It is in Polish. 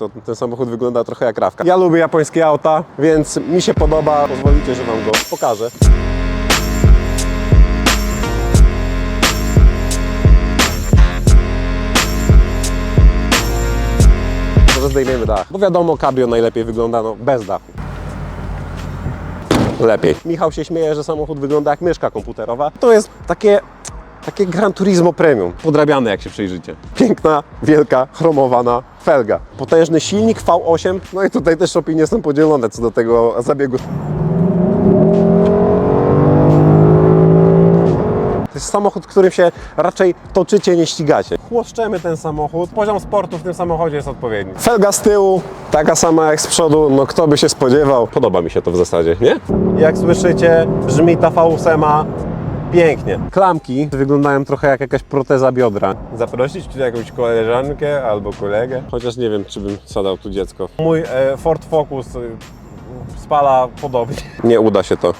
to ten samochód wygląda trochę jak rawka. Ja lubię japońskie auta, więc mi się podoba. Pozwolicie, że Wam go pokażę. Może zdejmiemy dach, bo wiadomo, cabrio najlepiej wygląda no, bez dachu. Lepiej. Michał się śmieje, że samochód wygląda jak myszka komputerowa. To jest takie, takie Gran Turismo Premium. Podrabiane, jak się przyjrzycie. Piękna, wielka, chromowana felga. Potężny silnik V8. No i tutaj też opinie są podzielone co do tego zabiegu. To jest samochód, którym się raczej toczycie, nie ścigacie. Chłoszczemy ten samochód. Poziom sportu w tym samochodzie jest odpowiedni. Felga z tyłu, taka sama jak z przodu, no kto by się spodziewał. Podoba mi się to w zasadzie, nie? Jak słyszycie, brzmi ta V8 pięknie. Klamki wyglądają trochę jak jakaś proteza biodra. Zaprosić tu jakąś koleżankę albo kolegę? Chociaż nie wiem, czy bym sadał tu dziecko. Mój e, Ford Focus e, spala podobnie. Nie uda się to.